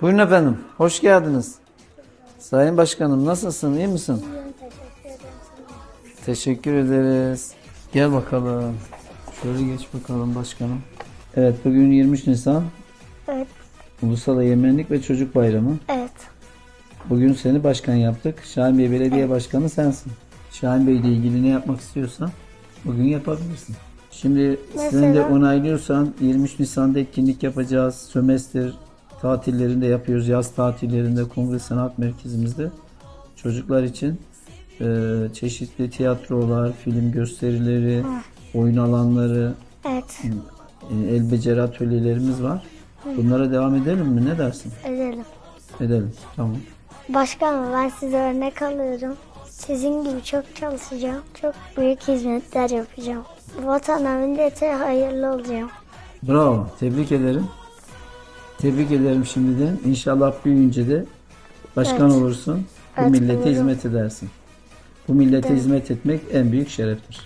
Buyurun efendim. Hoş geldiniz. Sayın Başkanım nasılsın? İyi misin? Teşekkür ederiz. Gel bakalım. Şöyle geç bakalım başkanım. Evet bugün 23 Nisan Evet, Ulusal Egemenlik ve Çocuk Bayramı. evet. Bugün seni başkan yaptık. Şahin Bey Belediye Başkanı sensin. Şahin Bey ile ilgili ne yapmak istiyorsan bugün yapabilirsin. Şimdi sen de Mesela? onaylıyorsan 23 Nisan'da etkinlik yapacağız. Sömestr tatillerinde yapıyoruz. Yaz tatillerinde Kongre Sanat Merkezimizde çocuklar için e, çeşitli tiyatrolar, film gösterileri, oyun alanları, Evet, e, el beceri atölyelerimiz var. Bunlara devam edelim mi? Ne dersin? edelim. Edelim. Tamam. Başkanım ben size örnek alıyorum. Sizin gibi çok çalışacağım. Çok büyük hizmetler yapacağım. Vatana millete hayırlı olacağım. Bravo. Tebrik ederim. Tebrik ederim şimdiden. İnşallah büyüyünce de başkan Evet. olursun. Bu Evet, millete olurum. hizmet edersin. Bu millete hizmet etmek en büyük şereftir.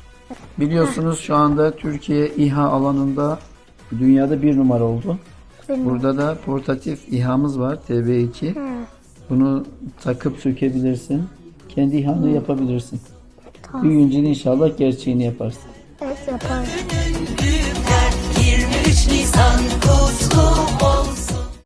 Biliyorsunuz şu anda Türkiye İHA alanında dünyada bir numara oldu. Burada da portatif İHA'mız var TB2. Hı, Bunu takıp sökebilirsin. Kendi İHA'nı yapabilirsin. Büyüyünce de inşallah gerçeğini yaparsın. evet yaparım. 23 Nisan